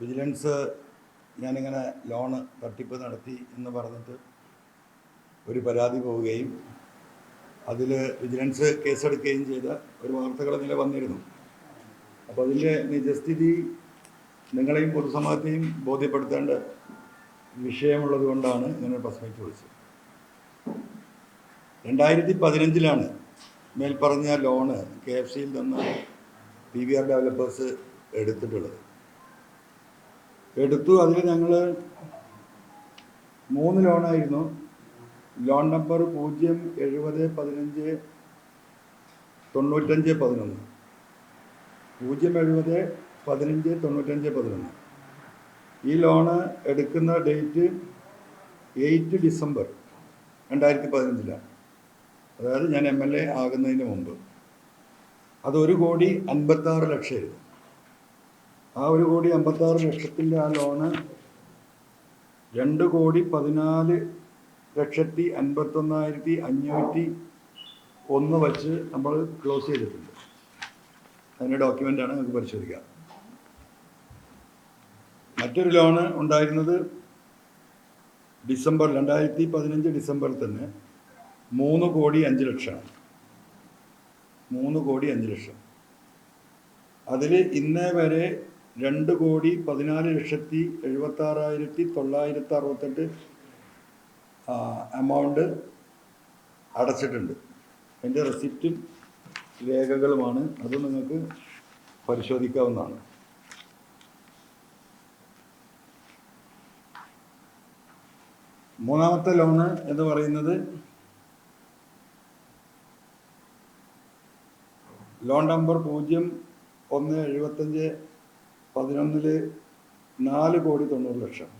Vigilance ഞാനിങ്ങനെ loan തട്ടിപ്പ് നടത്തി എന്ന് പറഞ്ഞിട്ട് ഒരു പരാതി പോവുകയും അതിൽ വിജിലൻസ് കേസെടുക്കുകയും ചെയ്ത ഒരു വാർത്തകൾ നില വന്നിരുന്നു. അപ്പോൾ അതിന്റെ നിജസ്ഥിതി നിങ്ങളെയും പൊതുസമൂഹത്തെയും ബോധ്യപ്പെടുത്തേണ്ട വിഷയമുള്ളത് കൊണ്ടാണ് ഇങ്ങനെ പ്രസ് മീറ്റ് വിളിച്ചത് രണ്ടായിരത്തി പതിനഞ്ചിലാണ് മേൽപ്പറഞ്ഞ ലോണ് കെ എഫ് സിയിൽ നിന്ന് പി വി ആർ ഡെവലപ്പേഴ്സ് എടുത്തിട്ടുള്ളത്. എടുത്തു. അതിൽ ഞങ്ങൾ മൂന്ന് ലോണായിരുന്നു. ലോൺ നമ്പർ പൂജ്യം എഴുപത് പതിനഞ്ച് തൊണ്ണൂറ്റഞ്ച് പതിനൊന്ന്. പൂജ്യം എഴുപത് പതിനഞ്ച് തൊണ്ണൂറ്റഞ്ച് പതിനൊന്ന്. ഈ ലോണ് എടുക്കുന്ന ഡേറ്റ് എയ്റ്റ് ഡിസംബർ രണ്ടായിരത്തി പതിനഞ്ചിലാണ് അതായത് ഞാൻ എം എൽ എ ആകുന്നതിന് മുമ്പ്. അത് ഒരു കോടി അൻപത്താറ് ലക്ഷമായിരുന്നു. ആ ഒരു കോടി അമ്പത്താറ് ലക്ഷത്തിന്റെ ആ ലോണ് രണ്ട് കോടി പതിനാല് ലക്ഷത്തി അൻപത്തൊന്നായിരത്തി അഞ്ഞൂറ്റി ഒന്ന് വച്ച് നമ്മൾ ക്ലോസ് ചെയ്തിട്ടുണ്ട്. അതിന്റെ ഡോക്യുമെന്റാണ് നമുക്ക് പരിശോധിക്കാം. മറ്റൊരു ലോണ് ഉണ്ടായിരുന്നത് ഡിസംബർ രണ്ടായിരത്തി പതിനഞ്ച് ഡിസംബറിൽ തന്നെ മൂന്ന് കോടി അഞ്ച് ലക്ഷമാണ്. മൂന്ന് കോടി അഞ്ച് ലക്ഷം. അതിൽ ഇന്നേ വരെ രണ്ട് കോടി പതിനാല് ലക്ഷത്തി എഴുപത്താറായിരത്തി തൊള്ളായിരത്തി അറുപത്തെട്ട് എമൗണ്ട് അടച്ചിട്ടുണ്ട്. എന്റെ റെസിപ്റ്റും രേഖകളുമാണ്. അത് നിങ്ങൾക്ക് പരിശോധിക്കാവുന്നതാണ്. മൂന്നാമത്തെ ലോണ് എന്ന് പറയുന്നത് ലോൺ നമ്പർ പൂജ്യം ഒന്ന് എഴുപത്തഞ്ച് പതിനൊന്നിൽ നാല് കോടി തൊണ്ണൂറ് ലക്ഷം.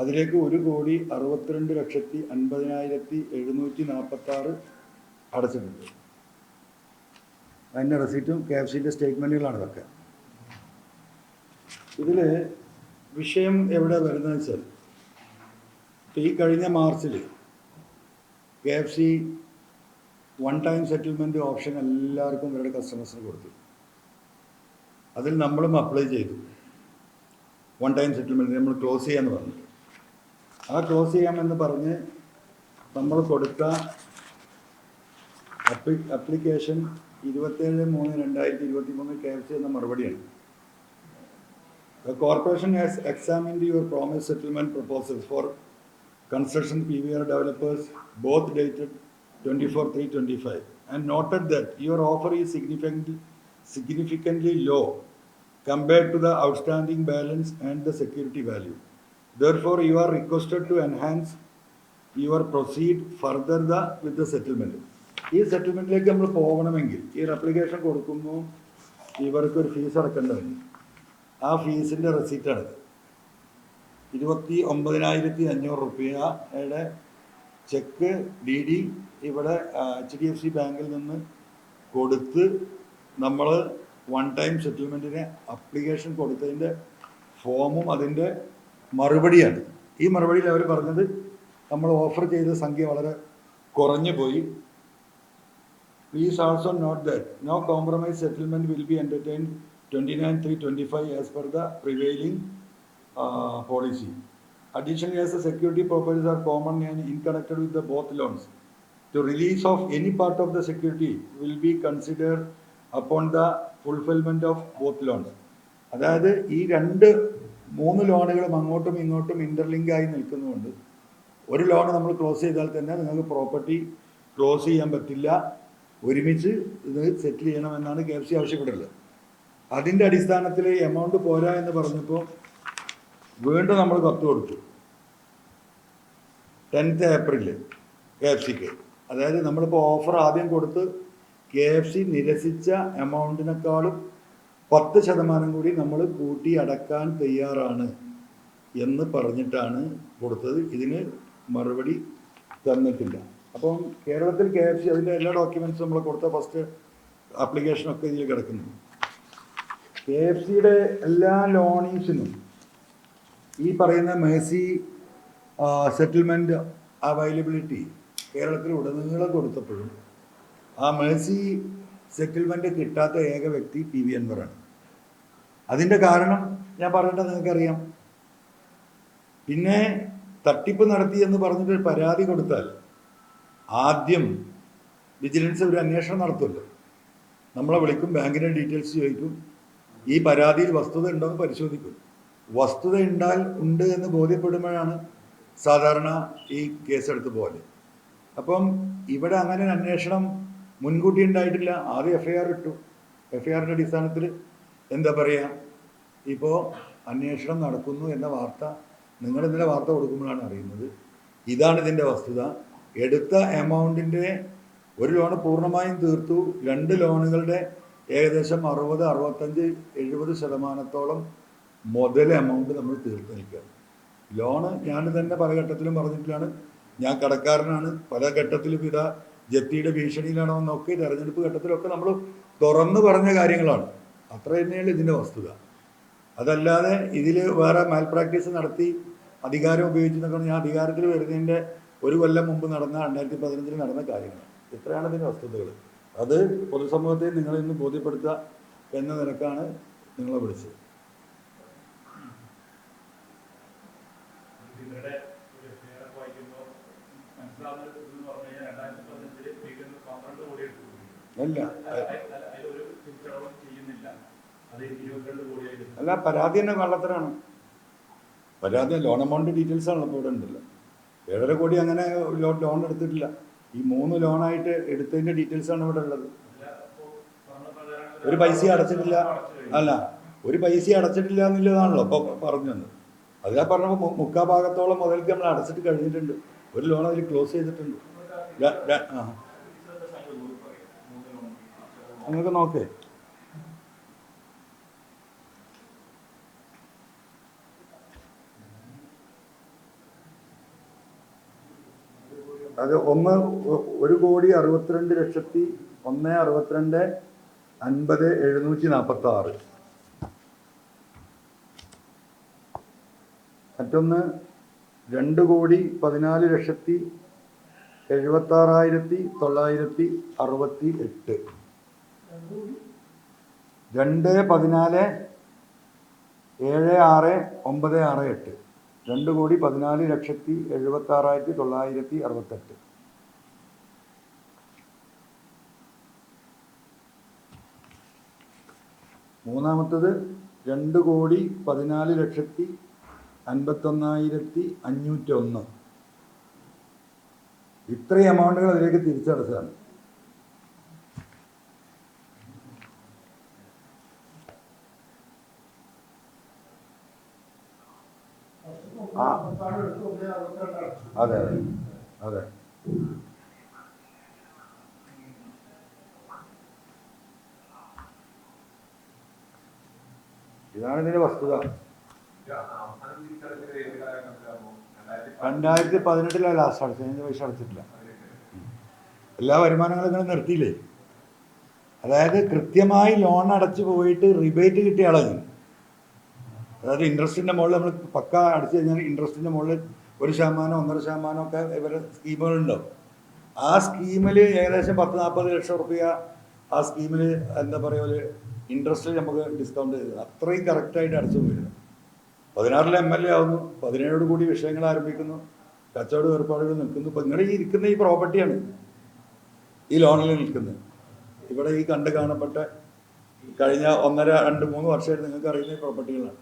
അതിലേക്ക് ഒരു കോടി അറുപത്തിരണ്ട് ലക്ഷത്തി അൻപതിനായിരത്തി എഴുന്നൂറ്റി നാൽപ്പത്താറ് അടച്ചിട്ടുണ്ട്. അതിന്റെ റെസീറ്റും കെ എഫ് സിന്റെ സ്റ്റേറ്റ്മെന്റുകളാണ് ഇതൊക്കെ. ഇതിൽ വിഷയം എവിടെ വരുന്നതെന്ന് വെച്ചാൽ ഈ കഴിഞ്ഞ മാർച്ചിൽ K F C one time settlement option എല്ലാവർക്കും ഇവരുടെ കസ്റ്റമേഴ്സിന് കൊടുത്തു. അതിൽ നമ്മളും അപ്ലൈ ചെയ്തു. വൺ ടൈം സെറ്റിൽമെന്റ് നമ്മൾ ക്ലോസ് ചെയ്യാമെന്ന് പറഞ്ഞു. ആ ക്ലോസ് ചെയ്യാമെന്ന് പറഞ്ഞ് നമ്മൾ കൊടുത്ത അപ്ലിക്കേഷൻ ഇരുപത്തേഴ് മൂന്ന് രണ്ടായിരത്തി ഇരുപത്തി മൂന്ന് കെ എഫ് സി എന്ന മറുപടിയാണ്. The corporation has examined your promise settlement proposals for construction P V R developers both dated twenty four three twenty five and noted that your offer is significant significantly low compared to the outstanding balance and the security value. Therefore, you are requested to enhance your proceed further the, with the settlement. ഈ സെറ്റിൽമെന്റിലേക്ക് നമ്മൾ പോകണമെങ്കിൽ ഈ application കൊടുക്കുമ്പോൾ ഇവർക്ക് ഒരു fees അടക്കേണ്ടതുണ്ട് ആ ഫീസിന്റെ റെസീറ്റാണിത് ഇരുപത്തി ഒമ്പതിനായിരത്തി അഞ്ഞൂറ് റുപ്യയുടെ ചെക്ക് ഡി ഡി ഇവിടെ എച്ച് ഡി എഫ് സി ബാങ്കിൽ നിന്ന് കൊടുത്ത് നമ്മൾ വൺ ടൈം സെറ്റിൽമെന്റിന് അപ്ലിക്കേഷൻ കൊടുത്തതിന്റെ ഫോമും അതിന്റെ മറുപടിയാണ് ഈ മറുപടിയിൽ അവർ പറഞ്ഞത് നമ്മൾ ഓഫർ ചെയ്ത സംഖ്യ വളരെ കുറഞ്ഞു പോയി Please also note that no compromise settlement will be entertained 29-3-25 as per the prevailing uh, policy. Additionally, as the security purposes are common and interconnected with the both loans, the release of any part of the security will be considered upon the fulfilment of both loans അതായത് ഈ രണ്ട് മൂന്ന് ലോണുകളും അങ്ങോട്ടും ഇങ്ങോട്ടും interlink ആയി നിൽക്കുന്നതുകൊണ്ട് ഒരു loan നമ്മൾ ക്ലോസ് ചെയ്താൽ തന്നെ നിങ്ങൾക്ക് പ്രോപ്പർട്ടി ക്ലോസ് ചെയ്യാൻ പറ്റില്ല. ഒരുമിച്ച് ഇത് സെറ്റിൽ ചെയ്യണമെന്നാണ് കെ എഫ് സി ആവശ്യപ്പെട്ടുള്ളത് അതിന്റെ അടിസ്ഥാനത്തിൽ എമൗണ്ട് പോരാ എന്ന് പറഞ്ഞപ്പോൾ വീണ്ടും നമ്മൾ കത്ത് കൊടുത്തു. ടെൻത്ത് ഏപ്രിലിൽ കെ എഫ് സിക്ക് അതായത് നമ്മളിപ്പോൾ ഓഫർ ആദ്യം കൊടുത്ത് കെ എഫ് സി നിരസിച്ച എമൗണ്ടിനേക്കാളും പത്ത് ശതമാനം കൂടി നമ്മൾ കൂട്ടി അടക്കാൻ തയ്യാറാണ് എന്ന് പറഞ്ഞിട്ടാണ് കൊടുത്തത്. ഇതിന് മറുപടി തന്നിട്ടില്ല. അപ്പം കേരളത്തിൽ കെ എഫ് സി അതിന്റെ എല്ലാ ഡോക്യുമെന്റ്സും നമ്മൾ കൊടുത്ത ഫസ്റ്റ് ആപ്ലിക്കേഷനൊക്കെ ഇതിൽ കിടക്കുന്നു. കെ എഫ് സിയുടെ എല്ലാ ലോണീസിനും ഈ പറയുന്ന മേസി സെറ്റിൽമെന്റ് അവൈലബിലിറ്റി കേരളത്തിൽ ഉടനീളം കൊടുത്തപ്പോഴും ആ മേഴ്സി സെറ്റിൽമെന്റ് കിട്ടാത്ത ഏക വ്യക്തി പി വി അൻവറാണ് അതിന്റെ കാരണം ഞാൻ പറയേണ്ടത് നിങ്ങൾക്കറിയാം. പിന്നെ തട്ടിപ്പ് നടത്തി എന്ന് പറഞ്ഞിട്ട് പരാതി കൊടുത്താൽ ആദ്യം വിജിലൻസ് ഒരു അന്വേഷണം നടത്തുമല്ലോ. നമ്മളെ വിളിക്കും ബാങ്കിന്റെ ഡീറ്റെയിൽസ് ചോദിക്കും. ഈ പരാതിയിൽ വസ്തുത ഉണ്ടോ എന്ന് പരിശോധിക്കും. വസ്തുത ഉണ്ടാൽ ഉണ്ട് എന്ന് ബോധ്യപ്പെടുമ്പോഴാണ് സാധാരണ ഈ കേസെടുത്ത് പോലെ അപ്പം ഇവിടെ അങ്ങനെ അന്വേഷണം മുൻകൂട്ടി ഉണ്ടായിട്ടില്ല ആദ്യം എഫ് ഐ ആർ ഇട്ടു. എഫ് ഐ ആറിന്റെ അടിസ്ഥാനത്തിൽ എന്താ പറയുക ഇപ്പോൾ അന്വേഷണം നടക്കുന്നു എന്ന വാർത്ത നിങ്ങൾ ഇന്നലെ വാർത്ത കൊടുക്കുമ്പോഴാണ് അറിയുന്നത്. ഇതാണ് ഇതിന്റെ വസ്തുത. എടുത്ത എമൗണ്ടിന്റെ ഒരു ലോണ് പൂർണമായും തീർത്തു. രണ്ട് ലോണുകളുടെ ഏകദേശം അറുപത് അറുപത്തഞ്ച് എഴുപത് ശതമാനത്തോളം മുതൽ എമൗണ്ട് നമ്മൾ തീർത്ത് നിൽക്കുക ലോണ് ഞാൻ തന്നെ പല ഘട്ടത്തിലും പറഞ്ഞിട്ടാണ് ഞാൻ കടക്കാരനാണ്. പല ഘട്ടത്തിലും ഇതാ ജപ്തിയുടെ ഭീഷണിയിലാണോ എന്നൊക്കെ തെരഞ്ഞെടുപ്പ് ഘട്ടത്തിലൊക്കെ നമ്മൾ തുറന്നു പറഞ്ഞ കാര്യങ്ങളാണ്. അത്ര തന്നെയാണ് ഇതിന്റെ വസ്തുത. അതല്ലാതെ ഇതിൽ വേറെ മാൽ പ്രാക്ടീസ് നടത്തി അധികാരം ഉപയോഗിച്ചെന്നൊക്കെ ഞാൻ അധികാരത്തിൽ വരുന്നതിന്റെ ഒരു കൊല്ലം മുമ്പ് നടന്ന രണ്ടായിരത്തി പതിനഞ്ചിൽ നടന്ന കാര്യങ്ങൾ ഇത്രയാണ് ഇതിന്റെ വസ്തുതകൾ. അത് പൊതുസമൂഹത്തെ നിങ്ങളെ ഇന്ന് ബോധ്യപ്പെടുത്തുക എന്ന നിലക്കാണ് നിങ്ങളെ വിളിച്ചത് ഇവരുടെ ഒരു എഫ്ഐആർ വായിക്കുമ്പോൾ മനസ്സിലാവുന്നത് എന്ന് പറഞ്ഞു കഴിഞ്ഞാൽ രണ്ടായിരത്തി പതിനഞ്ചിൽ വീട്ടിൽ പന്ത്രണ്ട് കോടി എടുത്തു അല്ല അല്ല പരാതി തന്നെ കള്ളത്തരാണ്. പരാതി ലോൺ എമൗണ്ട് ഡീറ്റെയിൽസ് ആണ്. ഇപ്പോൾ ഇവിടെ ഉണ്ടല്ലോ. ഏഴര കോടി അങ്ങനെ ലോൺ എടുത്തിട്ടില്ല. ഈ മൂന്ന് ലോണായിട്ട് എടുത്തതിന്റെ ഡീറ്റെയിൽസ് ആണ് ഇവിടെ ഉള്ളത്. ഒരു പൈസ അടച്ചിട്ടില്ല. അല്ല ഒരു പൈസ അടച്ചിട്ടില്ല എന്നുള്ളതാണല്ലോ ഇപ്പോൾ പറഞ്ഞു തന്നത് അത് ഞാൻ പറഞ്ഞപ്പോൾ മു- മുക്കാ ഭാഗത്തോളം മുതൽക്ക് നമ്മൾ അടച്ചിട്ട് കഴിഞ്ഞിട്ടുണ്ട്. ഒരു ലോൺ അതിൽ ക്ലോസ് ചെയ്തിട്ടുണ്ട്. ആ. നിങ്ങൾക്ക് നോക്ക്. അത് ഒന്ന് ഒരു കോടി അറുപത്തിരണ്ട് ലക്ഷത്തി ഒന്ന് അറുപത്തിരണ്ട് അൻപത് എഴുന്നൂറ്റി നാൽപ്പത്തി ആറ് മറ്റൊന്ന് രണ്ട് കോടി പതിനാല് ലക്ഷത്തി എഴുപത്താറായിരത്തി തൊള്ളായിരത്തി അറുപത്തി എട്ട്. രണ്ട് പതിനാല് ഏഴ് ആറ് ഒമ്പത് ആറ് എട്ട്. രണ്ട് കോടി പതിനാല് ലക്ഷത്തി എഴുപത്താറായിരത്തി തൊള്ളായിരത്തി അറുപത്തെട്ട്. മൂന്നാമത്തത് രണ്ട് കോടി പതിനാല് ലക്ഷത്തി അൻപത്തൊന്നായിരത്തി അഞ്ഞൂറ്റൊന്ന്. ഇത്രയും എമൗണ്ടുകൾ അതിലേക്ക് തിരിച്ചടച്ചതാണ് അതെ അതെ ഇതാണ് ഇതിന്റെ വസ്തുത. രണ്ടായിരത്തി പതിനെട്ടിലാണ് ലാസ്റ്റ് അടച്ചത് അതിന് പൈസ അടച്ചിട്ടില്ല. എല്ലാ വരുമാനങ്ങളും ഇങ്ങനെ നിർത്തിയില്ലേ? അതായത് കൃത്യമായി ലോൺ അടച്ചു പോയിട്ട് റിബേറ്റ് കിട്ടിയ ആളാണ് അതായത് ഇൻട്രസ്റ്റിന്റെ മുകളിൽ നമ്മൾ പക്ക അടച്ചു കഴിഞ്ഞാൽ ഇൻട്രസ്റ്റിന്റെ മുകളിൽ ഒരു ശതമാനം ഒന്നര ശതമാനം ഒക്കെ ഇവരെ സ്കീമുകളുണ്ടാവും ആ സ്കീമിൽ ഏകദേശം പത്ത് നാൽപ്പത് ലക്ഷം റുപ്യ ആ സ്കീമിൽ എന്താ പറയുക ഒരു ഇൻട്രസ്റ്റ് നമുക്ക് ഡിസ്കൗണ്ട് ചെയ്ത് അത്രയും കറക്റ്റായിട്ട് അടച്ചു പോയിരുന്നു പതിനാറിൽ എം എൽ എ ആവുന്നു. പതിനേഴോട് കൂടി വിഷയങ്ങൾ ആരംഭിക്കുന്നു. കച്ചവട ഏർപ്പാടുകൾ നിൽക്കുന്നു. ഇപ്പം നിങ്ങളുടെ ഈ ഇരിക്കുന്ന ഈ പ്രോപ്പർട്ടിയാണ് ഈ ലോണിൽ നിൽക്കുന്നത്. ഇവിടെ ഈ കണ്ട് കാണപ്പെട്ട കഴിഞ്ഞ ഒന്നര രണ്ട് മൂന്ന് വർഷമായിട്ട് നിങ്ങൾക്ക് അറിയുന്ന ഈ പ്രോപ്പർട്ടികളാണ്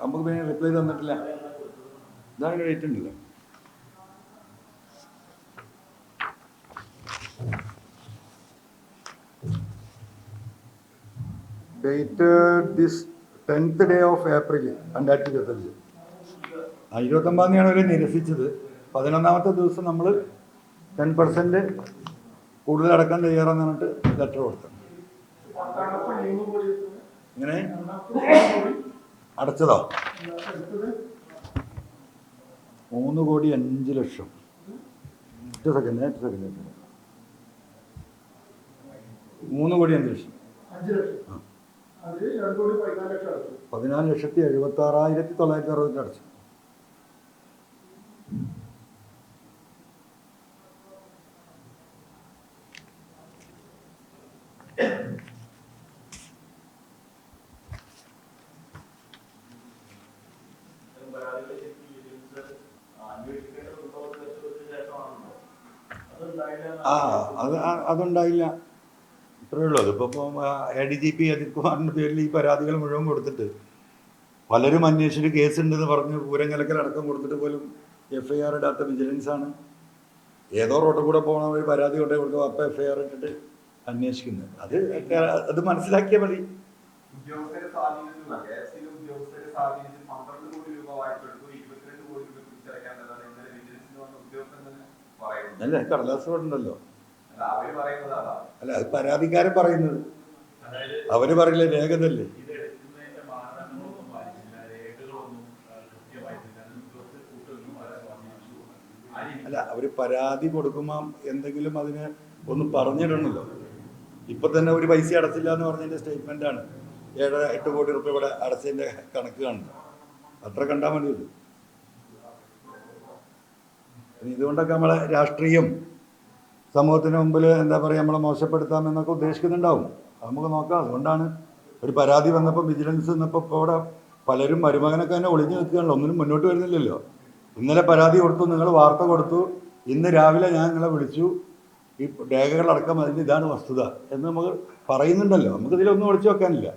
നമുക്ക് പിന്നെ റിപ്ലൈ തന്നിട്ടില്ല. ഇതാണ് ഡേറ്റ് ഉണ്ടല്ലോ? Date this tenth day of April രണ്ടായിരത്തി ഇരുപത്തഞ്ച്. ആ ഇരുപത്തൊമ്പതാം തീയതിയാണ് അവർ നിരസിച്ചത്. പതിനൊന്നാമത്തെ ദിവസം നമ്മൾ ടെൻ പെർസെന്റ് കൂടുതൽ അടക്കാൻ തയ്യാറാന്ന് പറഞ്ഞിട്ട് ലെറ്റർ കൊടുത്തു ഇങ്ങനെ അടച്ചതോ? മൂന്ന് കോടി അഞ്ച് ലക്ഷം. ഒറ്റ സെക്കൻഡ് ഒറ്റ സെക്കൻഡ് മൂന്ന് കോടി അഞ്ച് ലക്ഷം. പതിനാല് ലക്ഷത്തി എഴുപത്തി ആറായിരത്തി തൊള്ളായിരത്തി അറുപത്തി അടച്ചു. ആ അത് അതുണ്ടായില്ല. ഇത്രയേ ഉള്ളൂ. അതിപ്പോൾ A D G P Ajith കുമാറിന്റെ പേരിൽ ഈ പരാതികൾ മുഴുവൻ കൊടുത്തിട്ട് പലരും അന്വേഷിച്ചിട്ട് കേസുണ്ടെന്ന് പറഞ്ഞ് പൂരങ്ങലക്കൽ അടക്കം കൊടുത്തിട്ട് പോലും എഫ് ഐ ആർ ഇടാത്ത വിജിലൻസ് ആണ് ഏതോ റോഡിൽ കൂടെ പോകണ ഒരു പരാതി കൊണ്ടേ കൊടുക്കും അപ്പം എഫ് ഐ ആർ ഇട്ടിട്ട് അന്വേഷിക്കുന്നത് അത് അത് മനസ്സിലാക്കിയാൽ മതി. ഉദ്യോഗസ്ഥരെ കെ എഫ് സിയിലെ ഉദ്യോഗസ്ഥരെ സ്വാധീനിച്ച് പന്ത്രണ്ട് കോടി രൂപ വായ്പ എടുത്തു ഇരുപത്തിരണ്ട് കോടി രൂപ തിരിച്ചടയ്ക്കാനുള്ളതാണ് ഇന്നലെ വിജിലൻസിൽ വന്ന ഉദ്യോഗസ്ഥൻ തന്നെ പറയുന്നത് അല്ലേ കടലാസ് ഉണ്ടല്ലോ അല്ല അത് പരാതിക്കാരൻ പറയുന്നത്. അവർ പറയില്ല രേഖതല്ലേ? അല്ല അവർ പരാതി കൊടുക്കുമ്പോൾ എന്തെങ്കിലും അതിന് ഒന്ന് പറഞ്ഞിടണല്ലോ. ഇപ്പൊ തന്നെ ഒരു പൈസ അടച്ചില്ല എന്ന് പറഞ്ഞതിന്റെ സ്റ്റേറ്റ്മെന്റ് ആണ്. ഏഴര എട്ട് കോടി റുപ്യ ഇവിടെ അടച്ചതിന്റെ കണക്ക് കാണുന്നത്. അത്ര കണ്ടാൽ മതിയല്ലോ. ഇനി ഇതുകൊണ്ടൊക്കെ നമ്മളെ രാഷ്ട്രീയം സമൂഹത്തിന് മുമ്പിൽ എന്താ പറയുക നമ്മളെ മോശപ്പെടുത്താമെന്നൊക്കെ ഉദ്ദേശിക്കുന്നുണ്ടാവും. അത് നമുക്ക് നോക്കാം. അതുകൊണ്ടാണ് ഒരു പരാതി വന്നപ്പോൾ വിജിലൻസ് നിന്നപ്പോൾ ഇപ്പോൾ അവിടെ പലരും മരുമകനൊക്കെ തന്നെ ഒളിഞ്ഞു നിൽക്കുകയാണല്ലോ. ഒന്നിനും മുന്നോട്ട് വരുന്നില്ലല്ലോ. ഇന്നലെ പരാതി കൊടുത്തു നിങ്ങൾ വാർത്ത കൊടുത്തു. ഇന്ന് രാവിലെ ഞാൻ നിങ്ങളെ വിളിച്ചു. ഈ രേഖകളടക്കം അതിന്റെ ഇതാണ് വസ്തുത എന്ന് നമുക്ക് പറയുന്നുണ്ടല്ലോ. നമുക്ക് ഇതിലൊന്നും ഒളിച്ചു വെക്കാനില്ല.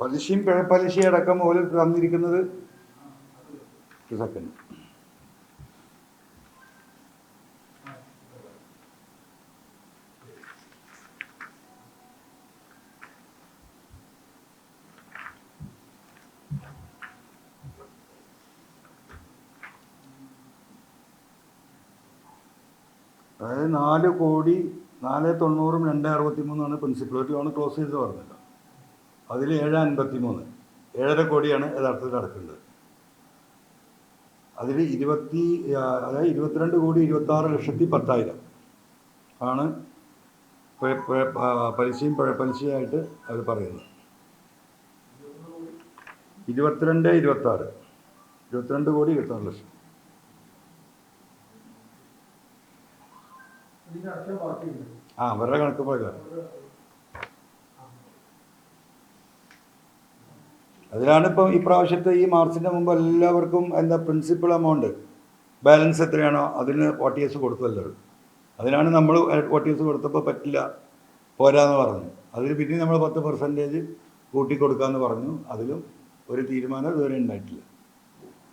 പലിശയും പിഴപ്പലിശയും അടക്കം ഓൽ തന്നിരിക്കുന്നത് സെക്കൻഡ് അതായത് നാല് കോടി നാല് തൊണ്ണൂറും രണ്ട് അറുപത്തി മൂന്നാണ് പ്രിൻസിപ്പൽ ലോൺ ക്ലോസ് ചെയ്ത് പറഞ്ഞല്ലോ. അതിൽ ഏഴ് അൻപത്തി മൂന്ന് ഏഴര കോടിയാണ് യഥാർത്ഥത്തിൽ അടക്കേണ്ടത്. അതിൽ ഇരുപത്തി അതായത് ഇരുപത്തിരണ്ട് കോടി ഇരുപത്തി ആറ് ലക്ഷത്തി പത്തായിരം ആണ് പലിശയും പലിശയായിട്ട് അവർ പറയുന്നത്. ഇരുപത്തിരണ്ട് ഇരുപത്തി ആറ് ഇരുപത്തിരണ്ട് കോടി ഇരുപത്തി ആറ് ലക്ഷം ആ അവരുടെ കണക്ക് പ്രകാരം. അതിലാണ് ഇപ്പോൾ ഈ പ്രാവശ്യത്തെ ഈ മാർച്ചിന്റെ മുമ്പ് എല്ലാവർക്കും എന്താ പ്രിൻസിപ്പൽ എമൗണ്ട് ബാലൻസ് എത്രയാണോ അതിന് ഫോർട്ടി എസ് കൊടുത്തു അതിനാണ് നമ്മൾ ഫോർട്ടി എസ് കൊടുത്തപ്പോൾ പറ്റില്ല പോരാന്ന് പറഞ്ഞു. അതിൽ പിന്നെ നമ്മൾ പത്ത് പെർസെന്റേജ് കൂട്ടി കൊടുക്കാമെന്ന് പറഞ്ഞു. അതിലും ഒരു തീരുമാനം ഇതുവരെ ഉണ്ടായിട്ടില്ല.